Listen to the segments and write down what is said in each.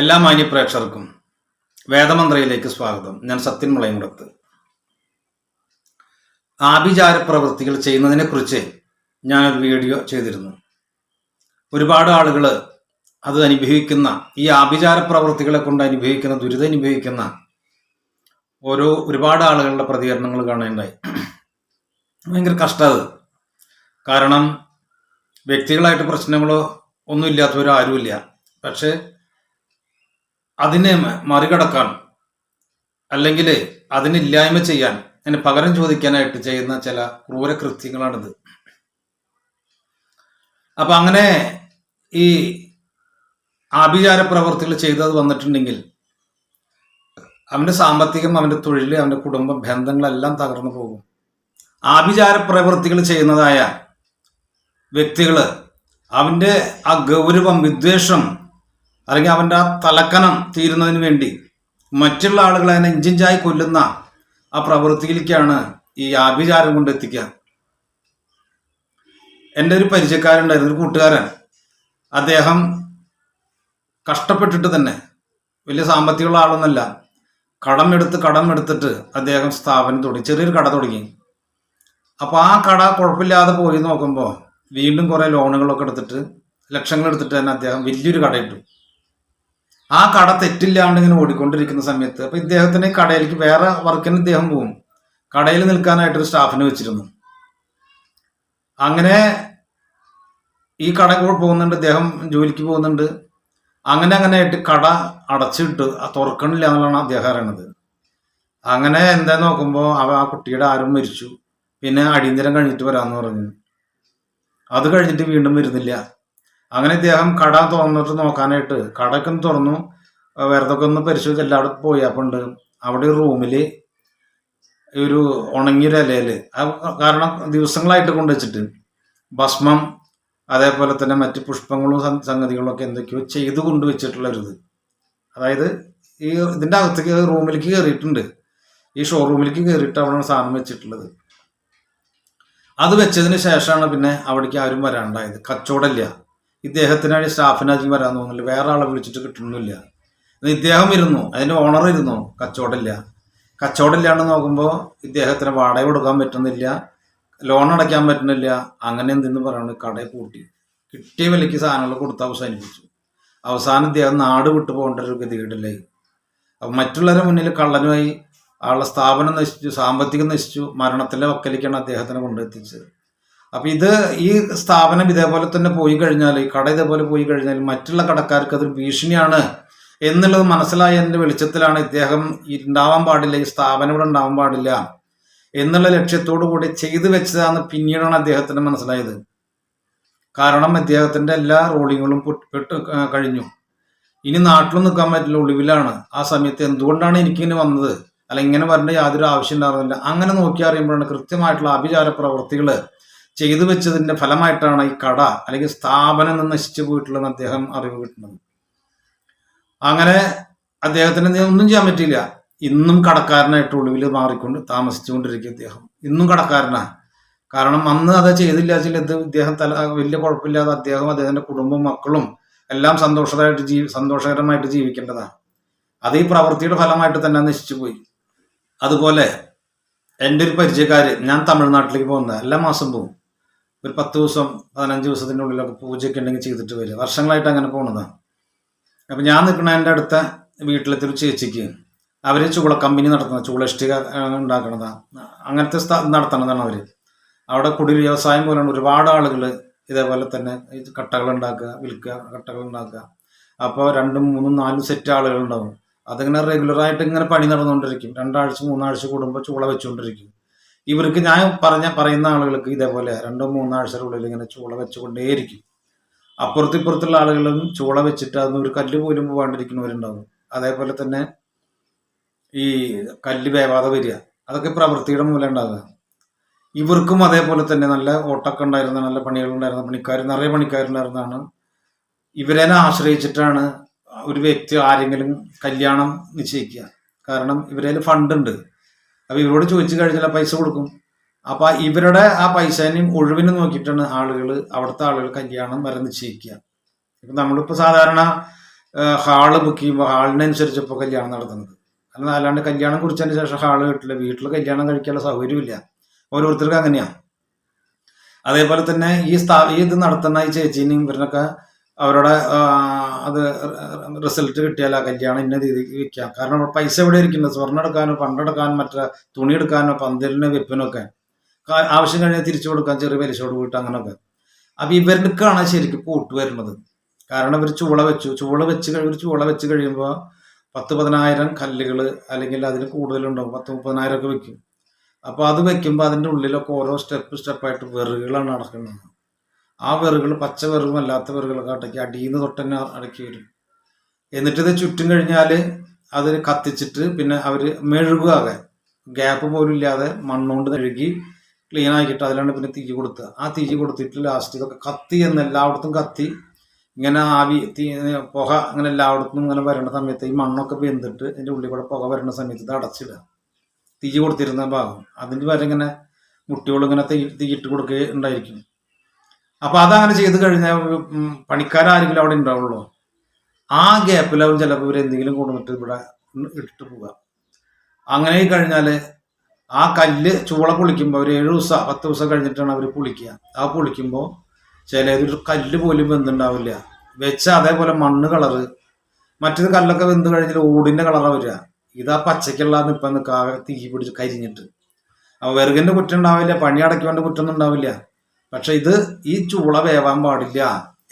എല്ലാ മാന്യപ്രേക്ഷകർക്കും വേദമന്ത്രയിലേക്ക് സ്വാഗതം. ഞാൻ സത്യൻ മുളയമുടത്ത് ആഭിചാര പ്രവൃത്തികൾ ചെയ്യുന്നതിനെ ചെയ്യുന്നതിനെക്കുറിച്ച് ഞാനൊരു വീഡിയോ ചെയ്തിരുന്നു. ഒരുപാട് ആളുകൾ അത് അനുഭവിക്കുന്ന ഈ ആഭിചാര പ്രവൃത്തികളെ കൊണ്ട് അനുഭവിക്കുന്ന ദുരിതം അനുഭവിക്കുന്ന ഓരോ ഒരുപാട് ആളുകളുടെ പ്രതികരണങ്ങൾ കാണേണ്ടായി ഭയങ്കര കഷ്ടത് കാരണം വ്യക്തികളായിട്ട് പ്രശ്നങ്ങളോ ഒന്നും ഇല്ലാത്തവരോ ആരുമില്ല. പക്ഷേ അതിനെ മറികടക്കാൻ അല്ലെങ്കിൽ അതിനില്ലായ്മ ചെയ്യാൻ അതിന് പകരം ചോദിക്കാനായിട്ട് ചെയ്യുന്ന ചില ക്രൂരകൃത്യങ്ങളാണിത് അപ്പൊ അങ്ങനെ ഈ ആഭിചാര പ്രവർത്തികൾ ചെയ്തത് വന്നിട്ടുണ്ടെങ്കിൽ അവന്റെ സാമ്പത്തികം അവന്റെ തൊഴിൽ അവന്റെ കുടുംബം ബന്ധങ്ങളെല്ലാം തകർന്നു പോകും. ആഭിചാര പ്രവർത്തികൾ ചെയ്യുന്നതായ വ്യക്തികൾ അവന്റെ ആ ഗൗരവം വിദ്വേഷം അല്ലെങ്കിൽ അവന്റെ ആ തലക്കനം തീരുന്നതിന് വേണ്ടി മറ്റുള്ള ആളുകളെ അതിനെ ഇഞ്ചിഞ്ചായി കൊല്ലുന്ന ആ പ്രവൃത്തിയിലേക്കാണ് ഈ ആഭിചാരം കൊണ്ട് എത്തിക്കുക. എന്റെ ഒരു പരിചയക്കാരുണ്ടായിരുന്നു ഒരു കൂട്ടുകാരൻ. അദ്ദേഹം കഷ്ടപ്പെട്ടിട്ട് തന്നെ വലിയ സാമ്പത്തികമുള്ള ആളൊന്നല്ല കടം എടുത്ത് കടം എടുത്തിട്ട് അദ്ദേഹം സ്ഥാപനം തുടങ്ങി ചെറിയൊരു കട തുടങ്ങി. അപ്പോൾ ആ കട കുഴപ്പമില്ലാതെ പോയി നോക്കുമ്പോൾ വീണ്ടും കുറേ ലോണുകളൊക്കെ എടുത്തിട്ട് ലക്ഷങ്ങൾ എടുത്തിട്ട് തന്നെ അദ്ദേഹം വലിയൊരു കടയിട്ടു ആ കട തെറ്റില്ലാണ്ട് ഇങ്ങനെ ഓടിക്കൊണ്ടിരിക്കുന്ന സമയത്ത് അപ്പൊ ഇദ്ദേഹത്തിന് കടയിലേക്ക് വേറെ വർക്കിന് ഇദ്ദേഹം പോകും കടയിൽ നിൽക്കാനായിട്ട് ഒരു സ്റ്റാഫിനെ വെച്ചിരുന്നു. അങ്ങനെ ഈ കട പോകുന്നുണ്ട് ഇദ്ദേഹം ജോലിക്ക് പോകുന്നുണ്ട്. അങ്ങനെ അങ്ങനെ ആയിട്ട് കട അടച്ചിട്ട് തുറക്കണില്ല എന്നുള്ളതാണ് അദ്ദേഹം അറിയണത്. അങ്ങനെ എന്താ നോക്കുമ്പോൾ അവ ആ കുട്ടിയുടെ ആരും മരിച്ചു. പിന്നെ അടിയന്തരം കഴിഞ്ഞിട്ട് വരാമെന്ന് പറഞ്ഞു. അത് കഴിഞ്ഞിട്ട് വീണ്ടും വരുന്നില്ല. അങ്ങനെ ഇദ്ദേഹം കട തുറന്നിട്ട് നോക്കാനായിട്ട് കടയൊക്കെ തുറന്നു. വെറുതൊക്കെ ഒന്ന് പരിശോധിച്ച് എല്ലായിടത്തും പോയി. അപ്പം ഉണ്ട് അവിടെ ഒരു റൂമിൽ ഒരു ഉണങ്ങിയൊരു ഇലയിൽ കാരണം ദിവസങ്ങളായിട്ട് കൊണ്ടുവച്ചിട്ട് ഭസ്മം അതേപോലെ തന്നെ മറ്റ് പുഷ്പങ്ങളും സംഗതികളും ഒക്കെ എന്തൊക്കെയോ ചെയ്ത് കൊണ്ടുവച്ചിട്ടുള്ള ഒരു അതായത് ഈ ഇതിന്റെ അകത്തേക്ക് റൂമിലേക്ക് കയറിയിട്ടുണ്ട് ഈ ഷോറൂമിലേക്ക് കയറിയിട്ട് അവിടെ സാധനം വെച്ചിട്ടുള്ളത്. അത് വെച്ചതിന് ശേഷമാണ് പിന്നെ അവിടേക്ക് ആരും വരാണ്ടായത്. കച്ചവടമില്ല ഇദ്ദേഹത്തിനാണ് സ്റ്റാഫിനാജിക്ക് വരാൻ തോന്നുന്നില്ല. വേറെ ആളെ വിളിച്ചിട്ട് കിട്ടുന്നില്ല ഇദ്ദേഹം ഇരുന്നു. അതിന്റെ ഓണർ ഇരുന്നു. കച്ചവടമില്ല. കച്ചവടമില്ലാണ്ട് നോക്കുമ്പോൾ ഇദ്ദേഹത്തിന് വാടക കൊടുക്കാൻ പറ്റുന്നില്ല. ലോൺ അടയ്ക്കാൻ പറ്റുന്നില്ല. അങ്ങനെ എന്തെന്ന് പറയുന്നത് കടയെ പൂട്ടി. കിട്ടിയ വിലയ്ക്ക് സാധനങ്ങൾ കൊടുത്ത് അവസാനിപ്പിച്ചു. അവസാനം ഇദ്ദേഹം നാട് വിട്ടു പോകേണ്ട ഒരു ഗതികേടില്ലായി. അപ്പം മറ്റുള്ളവരെ മുന്നിൽ കള്ളനുമായി ആളുടെ സ്ഥാപനം നശിച്ചു സാമ്പത്തികം നശിച്ചു മരണത്തിന്റെ വക്കലിക്കാണ് അദ്ദേഹത്തിനെ കൊണ്ടെത്തിച്ചത്. അപ്പൊ ഇത് ഈ സ്ഥാപനം ഇതേപോലെ തന്നെ പോയി കഴിഞ്ഞാൽ ഈ കട ഇതേപോലെ പോയി കഴിഞ്ഞാൽ മറ്റുള്ള കടക്കാർക്ക് അതൊരു ഭീഷണിയാണ് എന്നുള്ളത് മനസ്സിലായതിന്റെ വെളിച്ചത്തിലാണ് ഇദ്ദേഹം ഉണ്ടാവാൻ പാടില്ല ഈ സ്ഥാപനം ഇവിടെ ഉണ്ടാവാൻ പാടില്ല എന്നുള്ള ലക്ഷ്യത്തോടു കൂടി ചെയ്തു വെച്ചതാന്ന് പിന്നീടാണ് അദ്ദേഹത്തിന് മനസ്സിലായത്. കാരണം അദ്ദേഹത്തിന്റെ എല്ലാ റോളിങ്ങുകളും പൊട്ട്- കഴിഞ്ഞു. ഇനി നാട്ടിലും നിൽക്കാൻ പറ്റില്ല ഒളിവിലാണ്. ആ സമയത്ത് എന്തുകൊണ്ടാണ് എനിക്കിങ്ങനെ വന്നത്? അല്ല ഇങ്ങനെ വരേണ്ട യാതൊരു ആവശ്യം ഉണ്ടായിരുന്നില്ല അങ്ങനെ നോക്കി അറിയുമ്പോഴാണ് കൃത്യമായിട്ടുള്ള ആഭിചാര പ്രവർത്തികൾ ചെയ്തു വെച്ചതിന്റെ ഫലമായിട്ടാണ് ഈ കട അല്ലെങ്കിൽ സ്ഥാപനം നശിച്ചു പോയിട്ടുള്ളതെന്ന് അദ്ദേഹം അറിവ് കിട്ടുന്നത്. അങ്ങനെ അദ്ദേഹത്തിന് ഒന്നും ചെയ്യാൻ പറ്റിയില്ല. ഇന്നും കടക്കാരനായിട്ട് ഒളിവിൽ മാറിക്കൊണ്ട് താമസിച്ചുകൊണ്ടിരിക്കും അദ്ദേഹം ഇന്നും കടക്കാരനാ കാരണം അന്ന് അത് ചെയ്തില്ല വെച്ചാൽ ഇത് ഇദ്ദേഹം തല വലിയ കുഴപ്പമില്ലാതെ അദ്ദേഹം അദ്ദേഹത്തിന്റെ കുടുംബം മക്കളും എല്ലാം സന്തോഷമായിട്ട് ജീവി സന്തോഷകരമായിട്ട് ജീവിക്കേണ്ടതാണ്. അത് ഈ പ്രവൃത്തിയുടെ ഫലമായിട്ട് തന്നെ നശിച്ചു പോയി. അതുപോലെ എന്റെ ഒരു പരിചയക്കാര് ഞാൻ തമിഴ്നാട്ടിലേക്ക് പോകുന്ന എല്ലാ മാസം പോകും. ഒരു പത്ത് ദിവസം പതിനഞ്ച് ദിവസത്തിന്റെ ഉള്ളിലൊക്കെ പൂജയൊക്കെ ഉണ്ടെങ്കിൽ ചെയ്തിട്ട് വരിക. വർഷങ്ങളായിട്ട് അങ്ങനെ പോണതാണ് അപ്പം ഞാൻ നിൽക്കുന്ന എന്റെ അടുത്ത വീട്ടിലെത്തി ഒരു ചേച്ചിക്ക് അവർ ചൂള കമ്പനി നടത്തുന്ന ചൂളഷ്ടിക ഉണ്ടാക്കണതാണ് അങ്ങനത്തെ നടത്തണതാണ് അവർ അവിടെ കുടിൽ വ്യവസായം പോലെയാണ് ഒരുപാട് ആളുകൾ ഇതേപോലെ തന്നെ കട്ടകൾ ഉണ്ടാക്കുക വിൽക്കുക കട്ടകൾ ഉണ്ടാക്കുക. അപ്പോൾ രണ്ടും മൂന്നും നാലും സെറ്റ് ആളുകൾ ഉണ്ടാവും. അതിങ്ങനെ റെഗുലറായിട്ട് ഇങ്ങനെ പണി നടന്നുകൊണ്ടിരിക്കും. രണ്ടാഴ്ച മൂന്നാഴ്ച കൂടുമ്പോൾ ചൂള വെച്ചുകൊണ്ടിരിക്കും. ഇവർക്ക് ഞാൻ പറഞ്ഞ പറയുന്ന ആളുകൾക്ക് ഇതേപോലെ രണ്ടോ മൂന്നാഴ്ചയുടെ ഉള്ളിൽ ഇങ്ങനെ ചൂള വെച്ചുകൊണ്ടേയിരിക്കും. അപ്പുറത്തിപ്പുറത്തുള്ള ആളുകളും ചൂള വെച്ചിട്ട് അതൊന്നും ഒരു കല്ല് പോലും പോകാണ്ടിരിക്കുന്നവരുണ്ടാവും അതേപോലെ തന്നെ ഈ കല്ല് വേവാതെ വരിക അതൊക്കെ പ്രവൃത്തിയുടെ മൂലം ഉണ്ടാകുക ഇവർക്കും അതേപോലെ തന്നെ നല്ല ഓട്ടൊക്കെ ഉണ്ടായിരുന്ന നല്ല പണികളുണ്ടായിരുന്ന പണിക്കാർ നിറയെ പണിക്കാരുണ്ടായിരുന്നതാണ്. ഇവരെ ആശ്രയിച്ചിട്ടാണ് ഒരു വ്യക്തി ആരെങ്കിലും കല്യാണം നിശ്ചയിക്കുക. കാരണം ഇവരേൽ ഫണ്ട് അപ്പൊ ഇവരോട് ചോദിച്ചു കഴിഞ്ഞാൽ പൈസ കൊടുക്കും. അപ്പൊ ഇവരുടെ ആ പൈസേനെയും ഒഴിവിനെ നോക്കിയിട്ടാണ് ആളുകൾ അവിടുത്തെ ആളുകൾ കല്യാണം വരെ നിശ്ചയിക്കുക. ഇപ്പൊ നമ്മളിപ്പോ സാധാരണ ഹാൾ ബുക്ക് ചെയ്യുമ്പോൾ ഹാളിനനുസരിച്ച് ഇപ്പോൾ കല്യാണം നടത്തുന്നത്. അല്ലെങ്കിൽ അല്ലാണ്ട് കല്യാണം കുറിച്ചതിന് ശേഷം ഹാൾ കിട്ടില്ല വീട്ടിൽ കല്യാണം കഴിക്കാനുള്ള സൗകര്യമില്ല. ഓരോരുത്തർക്കും അങ്ങനെയാണ് അതേപോലെ തന്നെ ഈ സ്ഥാ ഈ ഇത് നടത്തുന്ന ഈ ചേച്ചീനെയും ഇവരിനൊക്കെ അവരുടെ അത് റിസൾട്ട് കിട്ടിയാൽ ആ കല്യാണം ഇന്ന രീതിക്ക് വിൽക്കാം കാരണം പൈസ എവിടെ ഇരിക്കുന്നത്? സ്വർണം എടുക്കാനോ പണ്ടെടുക്കാനോ മറ്റേ തുണി എടുക്കാനോ പന്തലിന് വെപ്പിനൊക്കെ. ആവശ്യം കഴിഞ്ഞാൽ തിരിച്ചു കൊടുക്കാൻ ചെറിയ പലിശയോട് പോയിട്ട് അങ്ങനെയൊക്കെ അപ്പൊ ഇവർക്കാണ് ശരിക്കും പോട്ട് വരുന്നത്. കാരണം ഇവർ ചൂള വെച്ചു. ചൂള വെച്ച് ഒരു ചൂള വെച്ച് കഴിയുമ്പോൾ പത്ത് പതിനായിരം കല്ലുകൾ അല്ലെങ്കിൽ അതിൽ കൂടുതലുണ്ടാവും. പത്ത് മുപ്പതിനായിരം ഒക്കെ വെക്കും. അപ്പോൾ അത് വെക്കുമ്പോൾ അതിന്റെ ഉള്ളിലൊക്കെ ഓരോ സ്റ്റെപ്പ് സ്റ്റെപ്പായിട്ട് വെറുകളാണ് നടക്കുന്നത്. ആ വെറുകൾ പച്ച വെറുകും അല്ലാത്ത വെറുകളൊക്കെ അടക്കി അടിയിൽ നിന്ന് തൊട്ട് തന്നെ അടക്കി വരും. എന്നിട്ട് ഇത് ചുറ്റും കഴിഞ്ഞാൽ അത് കത്തിച്ചിട്ട് പിന്നെ അവർ മെഴുകാതെ ഗ്യാപ്പ് പോലും ഇല്ലാതെ മണ്ണുകൊണ്ട് കഴുകി ക്ലീൻ ആക്കിയിട്ട് അതിലാണ് പിന്നെ തീ കൊടുത്തുക ആ തീ കൊടുത്തിട്ട് ലാസ്റ്റ് ഇതൊക്കെ കത്തി എന്ന് എല്ലായിടത്തും കത്തി. ഇങ്ങനെ ആവി തീ പുക അങ്ങനെ എല്ലായിടത്തും ഇങ്ങനെ വരുന്ന സമയത്ത് ഈ മണ്ണൊക്കെ വെന്തിട്ട് ഇതിന്റെ ഉള്ളിൽ കൂടെ പുക വരുന്ന സമയത്ത് ഇത് അടച്ചിടുക. തീ കൊടുത്തിരുന്ന ഭാഗം. അതിന്റെ വരെ ഇങ്ങനെ മുട്ടികളിങ്ങനെ തീ തീയിട്ട് കൊടുക്കുക ഉണ്ടായിരിക്കും. അപ്പൊ അതങ്ങനെ ചെയ്ത് കഴിഞ്ഞാൽ പണിക്കാരെങ്കിലും അവിടെ ഉണ്ടാവുള്ളൂ ആ ഗ്യാപ്പിലാവും ചിലപ്പോൾ ഇവർ എന്തെങ്കിലും കൊണ്ടുവന്നിട്ട് ഇവിടെ ഇട്ടിട്ട് പോവുക അങ്ങനെ കഴിഞ്ഞാൽ ആ കല്ല് ചൂള പൊളിക്കുമ്പോൾ അവർ ഏഴ് ദിവസം പത്ത് ദിവസം കഴിഞ്ഞിട്ടാണ് അവർ പൊളിക്കുക. ആ പൊളിക്കുമ്പോൾ ചിലതൊരു കല്ല് പോലും വെന്തുണ്ടാവില്ല. വെച്ച അതേപോലെ മണ്ണ് കളറ് മറ്റൊരു കല്ലൊക്കെ വെന്ത് കഴിഞ്ഞാൽ ഓടിന്റെ കളറാണ് വരിക. ഇതാ പച്ചക്കുള്ള നിപ്പം നിൽക്കാതെ തീ പിടിച്ച് കരിഞ്ഞിട്ട്. അപ്പൊ വെറുകിന്റെ കുറ്റം ഉണ്ടാവില്ല പണി അടയ്ക്കേണ്ട കുറ്റമൊന്നും ഉണ്ടാവില്ല. പക്ഷെ ഇത് ഈ ചൂള വേവാൻ പാടില്ല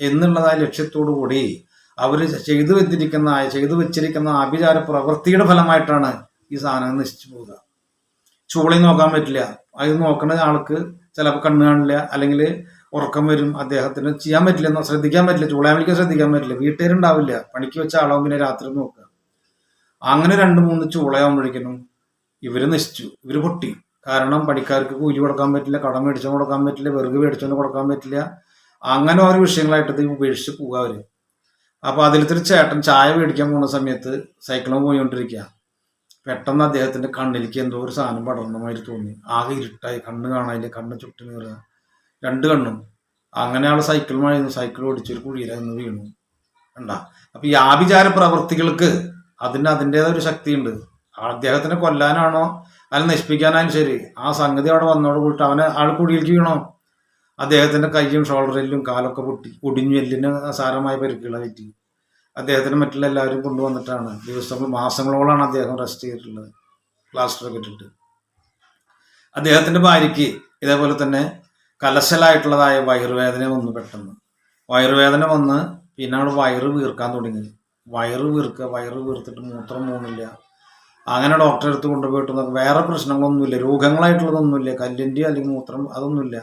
എന്നുള്ളതായ ലക്ഷ്യത്തോടു കൂടി അവർ ചെയ്തു വെച്ചിരിക്കുന്ന ചെയ്തു വെച്ചിരിക്കുന്ന ആഭിചാര പ്രവൃത്തിയുടെ ഫലമായിട്ടാണ് ഈ സാധനം നശിച്ചു പോവുക ചൂളി നോക്കാൻ പറ്റില്ല. അത് നോക്കുന്ന ആൾക്ക് ചിലപ്പോൾ കണ്ണ് കാണില്ല അല്ലെങ്കിൽ ഉറക്കം വരും. അദ്ദേഹത്തിന് ചെയ്യാൻ പറ്റില്ല എന്നോ ശ്രദ്ധിക്കാൻ പറ്റില്ല. ചൂളാമലിക്ക് ശ്രദ്ധിക്കാൻ പറ്റില്ല. വീട്ടുകാരുണ്ടാവില്ല. പണിക്ക് വെച്ച ആളാവും പിന്നെ രാത്രി നോക്കുക. അങ്ങനെ രണ്ട് മൂന്ന് ചൂളയാകുമ്പോഴേക്കും ഇവർ നശിച്ചു. ഇവർ പൊട്ടി. കാരണം പണിക്കാർക്ക് കൂലി കൊടുക്കാൻ പറ്റില്ല കടം മേടിച്ചു കൊടുക്കാൻ പറ്റില്ല വെറുതെ മേടിച്ചോണ്ട് കൊടുക്കാൻ പറ്റില്ല. അങ്ങനെ ഓരോ വിഷയങ്ങളായിട്ട് ഇത് ഉപേക്ഷിച്ച് പോകുക അവർ. അപ്പൊ അതിലത്തെ ചേട്ടൻ ചായ മേടിക്കാൻ പോകുന്ന സമയത്ത് സൈക്കിളും പോയിക്കൊണ്ടിരിക്കുക പെട്ടെന്ന് അദ്ദേഹത്തിന്റെ കണ്ണിലേക്ക് എന്തോ ഒരു സാധനം പടർന്നമാതിരി തോന്നി. ആകെ ഇരുട്ടായി കണ്ണ് കാണാനില്ല കണ്ണ് ചുട്ടു നീറുക രണ്ട് കണ്ണും. അങ്ങനെ ആൾ സൈക്കിൾ മഴയുന്നു സൈക്കിൾ ഓടിച്ചൊരു കുഴിയിലായിരുന്നു വീണു. കണ്ട? അപ്പൊ ഈ ആഭിചാര പ്രവർത്തികൾക്ക് അതിന് അതിന്റെതായ ഒരു ശക്തിയുണ്ട്. അദ്ദേഹത്തിനെ കൊല്ലാനാണോ അല്ല നശിപ്പിക്കാനായാലും ശരി. ആ സംഗതി അവിടെ വന്നോട് കൂട്ടി അവനെ ആൾ കുടിയിലേക്ക് വീണോ? അദ്ദേഹത്തിന്റെ കൈയും ഷോൾഡറിലും കാലൊക്കെ പൊട്ടി. ഒടിഞ്ഞു എല്ലിന് സാരമായ പരിക്കുകളെ പറ്റി. അദ്ദേഹത്തിന് മറ്റുള്ള എല്ലാവരും കൊണ്ടുവന്നിട്ടാണ്. ദിവസങ്ങൾ മാസങ്ങളോളാണ് അദ്ദേഹം റെസ്റ്റ് ചെയ്തിട്ടുള്ളത്. പ്ലാസ്റ്ററൊക്കെ ഇട്ടിട്ട്. അദ്ദേഹത്തിന്റെ ഭാര്യയ്ക്ക് ഇതേപോലെ തന്നെ കലശലായിട്ടുള്ളതായ വയറുവേദന വന്നു പെട്ടെന്ന്. വയറുവേദന വന്ന് പിന്നെ അവൾ വയറ് വീർക്കാൻ തുടങ്ങി വയറ് വീർക്കുക വയറ് വീർത്തിട്ട് മൂത്രം പോകുന്നില്ല അങ്ങനെ ഡോക്ടറെ അടുത്ത് കൊണ്ടുപോയിട്ട് വേറെ പ്രശ്നങ്ങളൊന്നുമില്ല. രോഗങ്ങളായിട്ടുള്ളതൊന്നുമില്ല. കല്ലിന്റെ അല്ലെങ്കിൽ മൂത്രം അതൊന്നുമില്ല.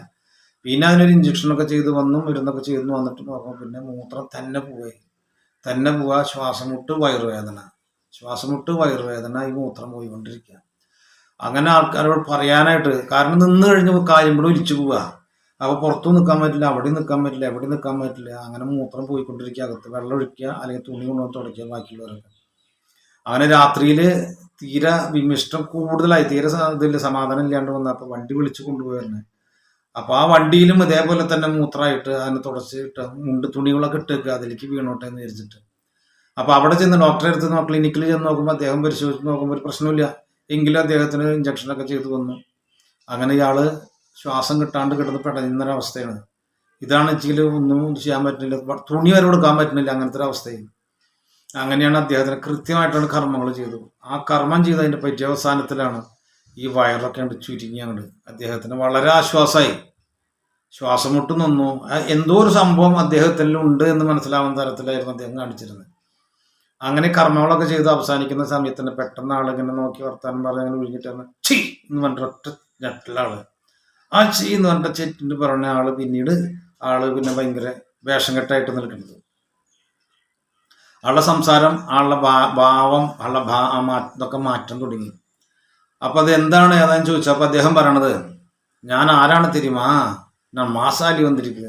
പിന്നെ അതിനൊരു ഇഞ്ചക്ഷനൊക്കെ ചെയ്ത് വന്നു മരുന്നൊക്കെ ചെയ്ത് വന്നിട്ട് പറഞ്ഞു പിന്നെ മൂത്രം തന്നെ പോയി. തന്നെ പോവാ ശ്വാസമുട്ട് വയറുവേദന. ശ്വാസം ശ്വാസമുട്ട് വയറുവേദന ഈ മൂത്രം പോയിക്കൊണ്ടിരിക്കുക അങ്ങനെ ആൾക്കാരോട് പറയാനായിട്ട് കാരണം നിന്ന് കഴിഞ്ഞപ്പോൾ കാര്യം കൂടെ ഒലിച്ചു പോവുക അപ്പോൾ പുറത്തു നിൽക്കാൻ പറ്റില്ല അവിടെ നിൽക്കാൻ പറ്റില്ല എവിടെ നിൽക്കാൻ പറ്റില്ല. അങ്ങനെ മൂത്രം പോയിക്കൊണ്ടിരിക്കുക അകത്ത് വെള്ളം ഒഴിക്കുക അല്ലെങ്കിൽ തുണി കൊണ്ടുവന്ന് തുടയ്ക്കുക ബാക്കിയുള്ളവരൊക്കെ. അങ്ങനെ രാത്രിയിൽ തീരെ വിമിഷ്ടം കൂടുതലായി. തീരെ ഇതില്ല സമാധാനം ഇല്ലാണ്ട് വന്നപ്പോൾ വണ്ടി വിളിച്ചു കൊണ്ടുപോയിരുന്നു അപ്പോൾ ആ വണ്ടിയിലും ഇതേപോലെ തന്നെ മൂത്രമായിട്ട് അതിനെ തുടച്ചിട്ട് മുണ്ട് തുണികളൊക്കെ ഇട്ടേക്ക് അതിലേക്ക് വീണോട്ടെ എന്ന് വിചാരിച്ചിട്ട്. അപ്പോൾ അവിടെ ചെന്ന് ഡോക്ടറെ അടുത്ത് ക്ലിനിക്കിൽ ചെന്ന് നോക്കുമ്പോൾ അദ്ദേഹം പരിശോധിച്ച് നോക്കുമ്പോൾ ഒരു പ്രശ്നമില്ല എങ്കിലും അദ്ദേഹത്തിന് ഇഞ്ചക്ഷനൊക്കെ ചെയ്തു വന്നു അങ്ങനെ ഇയാൾ ശ്വാസം കിട്ടാണ്ട് കിടന്ന് പെടയുന്നൊരവസ്ഥയാണ് ഇതാണ് വെച്ചാൽ ഒന്നും ചെയ്യാൻ പറ്റുന്നില്ല. തുണി വരെ കൊടുക്കാൻ പറ്റുന്നില്ല അങ്ങനത്തെ ഒരു അവസ്ഥയും അങ്ങനെയാണ് അദ്ദേഹത്തിന് കൃത്യമായിട്ടാണ് കർമ്മങ്ങൾ ചെയ്തത് ആ കർമ്മം ചെയ്തതിന്റെ പര്യവസാനത്തിലാണ് ഈ വയറൊക്കെ ഉണ്ട് ചുരുങ്ങി അങ്ങോട്ട് അദ്ദേഹത്തിന് വളരെ ആശ്വാസമായി ശ്വാസം മുട്ട് നിന്നു. എന്തോ ഒരു സംഭവം അദ്ദേഹത്തിൽ ഉണ്ട് എന്ന് മനസ്സിലാവുന്ന തരത്തിലായിരുന്നു അദ്ദേഹം കാണിച്ചിരുന്നത്. അങ്ങനെ കർമ്മങ്ങളൊക്കെ ചെയ്ത് അവസാനിക്കുന്ന സമയത്ത് തന്നെ പെട്ടെന്ന് ആളിങ്ങനെ നോക്കി വർത്താനം പറഞ്ഞ് അങ്ങനെ ഒഴിഞ്ഞിട്ടാണ് ചീ എന്ന് പറഞ്ഞിട്ട് ഒറ്റ ഞെട്ടിലാൾ. ആ ചീ എന്ന് പറഞ്ഞിട്ട് ചെറ്റിന് പറഞ്ഞ ആൾ പിന്നീട് ആൾ പിന്നെ ഭയങ്കര വേഷം കെട്ടായിട്ട് നിൽക്കുന്നത്. ആളുടെ സംസാരം ആളുടെ ഭാവം ആളുടെ ഭാ ഇതൊക്കെ മാറ്റം തുടങ്ങി. അപ്പോൾ അത് എന്താണ് ഏതാന്ന് ചോദിച്ചാൽ അപ്പോൾ അദ്ദേഹം പറയണത് ഞാൻ ആരാണ് തിരുമാ? ഞാൻ മാസാലി വന്നിരിക്കുക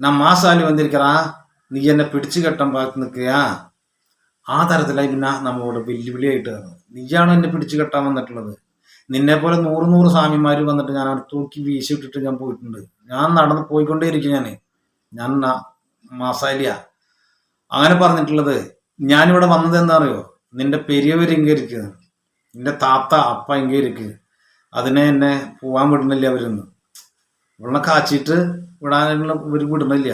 ഞാൻ മാസാലി വന്നിരിക്കറാ നീ എന്നെ പിടിച്ചു കെട്ടാൻ ഭാഗത്ത് നിൽക്കുകയാ ആ തരത്തിലായി പിന്നെ നമ്മളോട് വെല്ലുവിളിയായിട്ട് തന്നു നീയാണ് എന്നെ പിടിച്ചു കെട്ടാൻ വന്നിട്ടുള്ളത്. നിന്നെ പോലെ നൂറ് നൂറ് സ്വാമിമാർ വന്നിട്ട് ഞാൻ അവിടെ തൂക്കി വീശിട്ടിട്ട് ഞാൻ പോയിട്ടുണ്ട്. ഞാൻ നടന്ന് പോയിക്കൊണ്ടേയിരിക്കും ഞാൻ ഞാൻ മാസാലിയാ. അങ്ങനെ പറഞ്ഞിട്ടുള്ളത് ഞാനിവിടെ വന്നത് എന്താ അറിയോ നിന്റെ പെരിയവര് ഇരിക്കുക നിന്റെ താത്ത അപ്പ ഇരിക്കുക അതിനെ എന്നെ പോവാൻ വിടുന്നില്ല അവരൊന്നും. ഇവളെ കാച്ചിട്ട് വിടാനുള്ള ഇവർ വിടുന്നില്ല.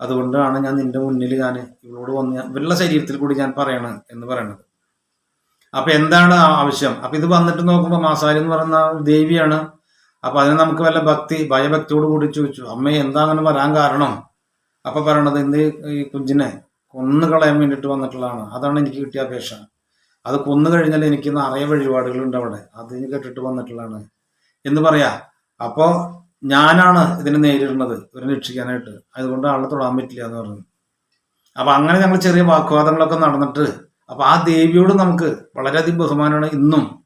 അതുകൊണ്ടാണ് ഞാൻ നിന്റെ മുന്നിൽ ഞാൻ ഇവളോട് വന്ന് ഇവരുടെ ശരീരത്തിൽ കൂടി ഞാൻ പറയണം എന്ന് പറയണത്. അപ്പൊ എന്താണ് ആവശ്യം? അപ്പൊ ഇത് വന്നിട്ട് നോക്കുമ്പോൾ മാസാരി എന്ന് പറയുന്ന ദേവിയാണ്. അപ്പൊ അതിന് നമുക്ക് വല്ല ഭക്തി ഭയഭക്തിയോട് കൂടി ചോദിച്ചു അമ്മയെ എന്താ അങ്ങനെ വരാൻ കാരണം? അപ്പൊ പറയണത് എന്ത് ഈ കുഞ്ഞിനെ കൊന്നു കളയാൻ വേണ്ടിയിട്ട് വന്നിട്ടുള്ളതാണ്. അതാണ് എനിക്ക് കിട്ടിയ അപേക്ഷ. അത് കൊന്നു കഴിഞ്ഞാൽ എനിക്ക് നിറയെ വഴിപാടുകളുണ്ട് അവിടെ. അത് കേട്ടിട്ട് വന്നിട്ടുള്ളതാണ്. എന്ന് പറയാ അപ്പോ ഞാനാണ് ഇതിനെ നേരിടുന്നത് ഇവരെ രക്ഷിക്കാനായിട്ട്. അതുകൊണ്ട് ആളെ തൊടാൻ പറ്റില്ല എന്ന് പറഞ്ഞു. അപ്പൊ അങ്ങനെ ഞങ്ങൾ ചെറിയ വാഗ്വാദങ്ങളൊക്കെ നടന്നിട്ട് അപ്പൊ ആ ദേവിയോട് നമുക്ക് വളരെയധികം ബഹുമാനമാണ് ഇന്നും.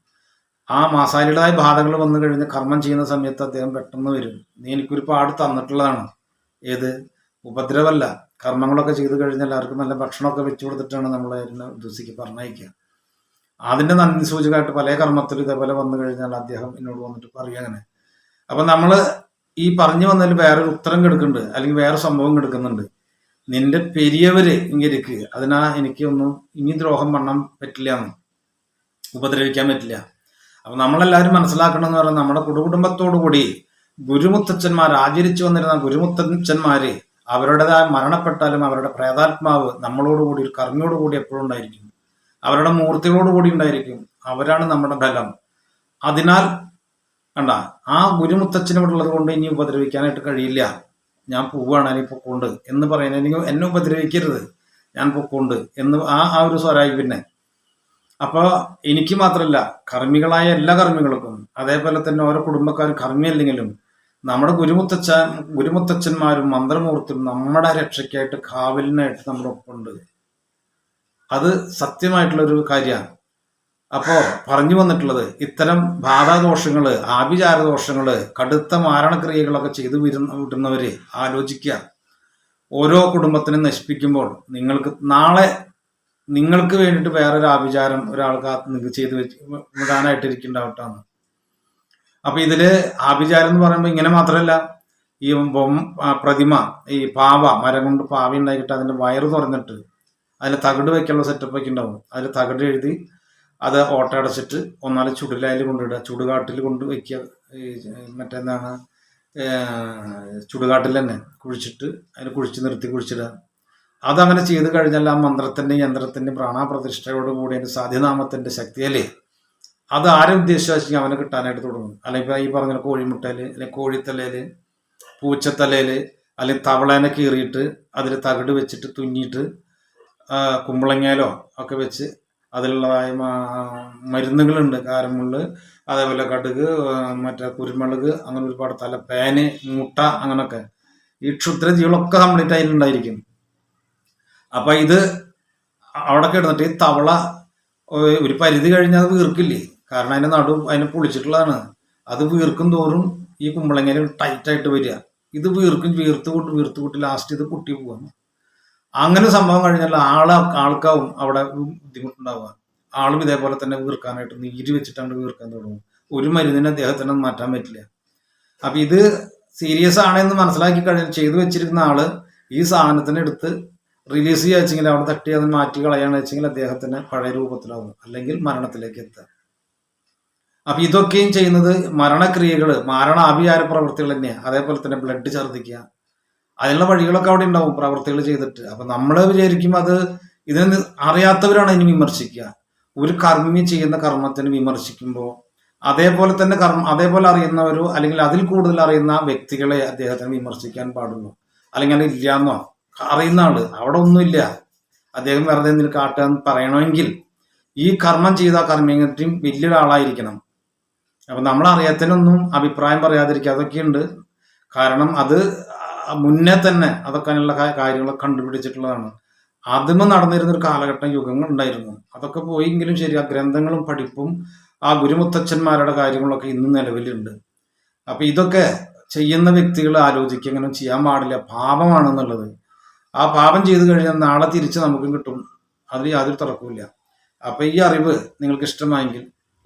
ആ മാസാലിയുടേതായ ബാധകൾ വന്നു കഴിഞ്ഞ് കർമ്മം ചെയ്യുന്ന സമയത്ത് അദ്ദേഹം പെട്ടെന്ന് വരും. നീ എനിക്കൊരു പാട് തന്നിട്ടുള്ളതാണ്. ഏത്? ഉപദ്രവമല്ല കർമ്മങ്ങളൊക്കെ ചെയ്തു കഴിഞ്ഞാൽ ആർക്കും നല്ല ഭക്ഷണമൊക്കെ വെച്ചു കൊടുത്തിട്ടാണ് നമ്മളെ ദുസിക്ക് പറഞ്ഞയക്കുക. അതിന്റെ നന്ദി സൂചകമായിട്ട് പല കർമ്മത്തിൽ ഇതേപോലെ വന്നു കഴിഞ്ഞാൽ അദ്ദേഹം എന്നോട് വന്നിട്ട് പറയും അങ്ങനെ. അപ്പൊ നമ്മൾ ഈ പറഞ്ഞു വന്നതിൽ വേറൊരു ഉത്തരം കിടക്കുന്നുണ്ട്. അല്ലെങ്കിൽ വേറെ സംഭവം കിടക്കുന്നുണ്ട്. നിന്റെ പെരിയവര് ഇങ്ങനെ അതിനാ എനിക്കൊന്നും ഇനി ദ്രോഹം പണ്ണാൻ പറ്റില്ല എന്ന്. ഉപദ്രവിക്കാൻ പറ്റില്ല. അപ്പൊ നമ്മളെല്ലാവരും മനസ്സിലാക്കണം എന്ന് പറഞ്ഞാൽ നമ്മുടെ കുടുംബത്തോടു കൂടി ഗുരുമുത്തച്ഛന്മാർ ആചരിച്ചു വന്നിരുന്ന ഗുരുമുത്തച്ഛന്മാര് അവരുടേതായ മരണപ്പെട്ടാലും അവരുടെ പ്രേതാത്മാവ് നമ്മളോടുകൂടി ഒരു കർമ്മയോടുകൂടി എപ്പോഴും ഉണ്ടായിരിക്കും. അവരുടെ മൂർത്തികളോടുകൂടി ഉണ്ടായിരിക്കും. അവരാണ് നമ്മുടെ ബലം. അതിനാൽ കണ്ട ആ ഗുരുമുത്തച്ഛന് ഇവിടെ ഉള്ളത് കൊണ്ട് ഇനി ഉപദ്രവിക്കാനായിട്ട് കഴിയില്ല. ഞാൻ പോവുകയാണ് അല്ലെങ്കിൽ പൊക്കോണ്ട് എന്ന് പറയുന്നത് എനിക്ക് എന്നെ ഉപദ്രവിക്കരുത്. ഞാൻ പൊക്കോണ്ട് എന്ന് ആ ആ ഒരു സ്വരായി പിന്നെ. അപ്പോൾ എനിക്ക് മാത്രമല്ല കർമ്മികളായ എല്ലാ കർമ്മികൾക്കും അതേപോലെ തന്നെ ഓരോ കുടുംബക്കാർ കർമ്മി അല്ലെങ്കിലും നമ്മുടെ ഗുരുമുത്തച്ഛ ഗുരുമുത്തച്ഛന്മാരും മന്ത്രമൂർത്തിയും നമ്മുടെ രക്ഷയ്ക്കായിട്ട് കാവലിനായിട്ട് നമ്മുടെ ഒപ്പമുണ്ട്. അത് സത്യമായിട്ടുള്ളൊരു കാര്യമാണ്. അപ്പോ പറഞ്ഞു വന്നിട്ടുള്ളത് ഇത്തരം ബാധാദോഷങ്ങൾ ആഭിചാര ദോഷങ്ങൾ കടുത്ത മാരണക്രിയകളൊക്കെ ചെയ്തു വരുന്ന വിടുന്നവര് ആലോചിക്കുക. ഓരോ കുടുംബത്തിനും നശിപ്പിക്കുമ്പോൾ നിങ്ങൾക്ക് നാളെ നിങ്ങൾക്ക് വേണ്ടിയിട്ട് വേറൊരു ആഭിചാരം ഒരാൾക്ക് നിങ്ങൾക്ക് ചെയ്തു വെച്ച് വിടാനായിട്ടിരിക്കേണ്ട ഇരിക്കുന്നുണ്ടാവട്ടാന്ന് അപ്പൊ ഇതിൽ ആഭിചാരം എന്ന് പറയുമ്പോൾ ഇങ്ങനെ മാത്രമല്ല ഈ പ്രതിമ ഈ പാവ മരം കൊണ്ട് പാവ ഉണ്ടാക്കിയിട്ട് അതിന്റെ വയറ് തുറന്നിട്ട് അതിൽ തകട് വെക്കാനുള്ള സെറ്റപ്പ് ഒക്കെ ഉണ്ടാവും. അതിൽ തകിട് എഴുതി അത് ഓട്ട അടച്ചിട്ട് ഒന്നാൽ ചുടിലായാലും കൊണ്ടിടുക ചുടുകാട്ടിൽ കൊണ്ട് വയ്ക്കുക ഈ മറ്റെന്താണ് ചുടുകാട്ടിൽ തന്നെ കുഴിച്ചിട്ട് അതിന് കുഴിച്ച് നിർത്തി കുഴിച്ചിടുക. അതങ്ങനെ ചെയ്ത് കഴിഞ്ഞാൽ ആ മന്ത്രത്തിന്റെ യന്ത്രത്തിന്റെ പ്രാണാപ്രതിഷ്ഠയോടുകൂടി അതിന്റെ അതിന്റെ സാധ്യനാമത്തിന്റെ ശക്തിയല്ലേ? അത് ആരെ ഉദ്ദേശിച്ചാൽ അവന് കിട്ടാനായിട്ട് തുടങ്ങും അല്ലെങ്കിൽ ഈ പറഞ്ഞ കോഴിമുട്ടയിൽ അല്ലെങ്കിൽ കോഴിത്തലയിൽ പൂച്ചത്തലയിൽ അല്ലെങ്കിൽ തവളേനെ കീറിയിട്ട് അതിൽ തകിട് വെച്ചിട്ട് തുന്നിയിട്ട് കുമ്പളങ്ങയിലോ ഒക്കെ വെച്ച് അതിലുള്ളതായ മരുന്നുകളുണ്ട്. കാരമുള്ള് അതേപോലെ കടുക് മറ്റേ കുരുമുളക് അങ്ങനെ ഒരുപാട് തല പേന് മുട്ട അങ്ങനൊക്കെ. ഈ ക്ഷുദ്രജീവികളൊക്കെ കംപ്ലീറ്റ് അതിലുണ്ടായിരിക്കും അപ്പൊ ഇത് അവിടെ കിടന്നിട്ട് ഈ തവള ഒരു പരിധി കഴിഞ്ഞാൽ അത് വീർക്കില്ലേ? കാരണം അതിന്റെ നടു അതിനെ പൊളിച്ചിട്ടുള്ളതാണ്. അത് വീർക്കും തോറും ഈ കുമ്പളങ്ങയിൽ ടൈറ്റായിട്ട് വരിക. ഇത് വീർക്കും വീർത്ത് കൊണ്ട് വീർത്ത് കൂട്ടി ലാസ്റ്റ് ഇത് പൊട്ടി പോവാണ്. അങ്ങനെ സംഭവം കഴിഞ്ഞാൽ ആളെ ആൾക്കാവും അവിടെ ബുദ്ധിമുട്ടുണ്ടാവുക. ആളും ഇതേപോലെ തന്നെ വീർക്കാനായിട്ട് നീര് വെച്ചിട്ടാണ് വീർക്കാൻ തുടങ്ങും ഒരു മരുന്നിനെ അദ്ദേഹത്തിന് മാറ്റാൻ പറ്റില്ല. അപ്പൊ ഇത് സീരിയസ് ആണെന്ന് മനസ്സിലാക്കി കഴിഞ്ഞാൽ ചെയ്തു വെച്ചിരിക്കുന്ന ആൾ ഈ സാധനത്തിനെ എടുത്ത് റിലീസ് ചെയ്യുക വെച്ചെങ്കിൽ അവിടെ തട്ടി അത് മാറ്റി കളയാണെന്ന് വെച്ചെങ്കിൽ അദ്ദേഹത്തിന് പഴയ രൂപത്തിലാവും. അല്ലെങ്കിൽ മരണത്തിലേക്ക് എത്തുക. അപ്പൊ ഇതൊക്കെയും ചെയ്യുന്നത് മരണക്രിയകൾ മരണ പ്രവൃത്തികൾ തന്നെയാണ് അതേപോലെ തന്നെ ബ്ലഡ് ഛർദ്ദിക്കുക. അതിനുള്ള വഴികളൊക്കെ അവിടെ ഉണ്ടാവും പ്രവൃത്തികൾ ചെയ്തിട്ട്. അപ്പൊ നമ്മൾ വിചാരിക്കും അത് ഇതിന് അറിയാത്തവരാണ് അതിന് വിമർശിക്കുക. ഒരു കർമ്മി ചെയ്യുന്ന കർമ്മത്തിന് വിമർശിക്കുമ്പോൾ അതേപോലെ തന്നെ കർമ്മ അതേപോലെ അറിയുന്നവരോ അല്ലെങ്കിൽ അതിൽ കൂടുതൽ അറിയുന്ന വ്യക്തികളെ അദ്ദേഹത്തിന് വിമർശിക്കാൻ പാടുള്ളൂ. അല്ലെങ്കിൽ അത് ഇല്ലാന്നോ? അറിയുന്ന ആൾ. അവിടെ ഒന്നുമില്ല അദ്ദേഹം വെറുതെ എന്തെങ്കിലും കാട്ടുക പറയണമെങ്കിൽ ഈ കർമ്മം ചെയ്ത കർമ്മിയും വലിയൊരാളായിരിക്കണം. അപ്പൊ നമ്മൾ അറിയാത്തതിനൊന്നും അഭിപ്രായം പറയാതിരിക്കുക അതൊക്കെയുണ്ട് കാരണം അത് മുന്നേ തന്നെ അതൊക്കെയുള്ള കാര്യങ്ങളൊക്കെ കണ്ടുപിടിച്ചിട്ടുള്ളതാണ്. ആദ്യമേ നടന്നിരുന്ന ഒരു കാലഘട്ടം യുഗങ്ങൾ ഉണ്ടായിരുന്നു. അതൊക്കെ പോയെങ്കിലും ശരി ആ ഗ്രന്ഥങ്ങളും പഠിപ്പും ആ ഗുരുമുത്തച്ഛന്മാരുടെ കാര്യങ്ങളൊക്കെ ഇന്നും നിലവിലുണ്ട്. അപ്പൊ ഇതൊക്കെ ചെയ്യുന്ന വ്യക്തികൾ ആലോചിക്കുക അങ്ങനെ ചെയ്യാൻ പാടില്ല പാപമാണെന്നുള്ളത്. ആ പാപം ചെയ്തു കഴിഞ്ഞാൽ നാളെ തിരിച്ച് നമുക്കും കിട്ടും. അതിൽ യാതൊരു തർക്കവുമില്ല. അപ്പൊ ഈ അറിവ് നിങ്ങൾക്ക് ഇഷ്ടമായെങ്കിൽ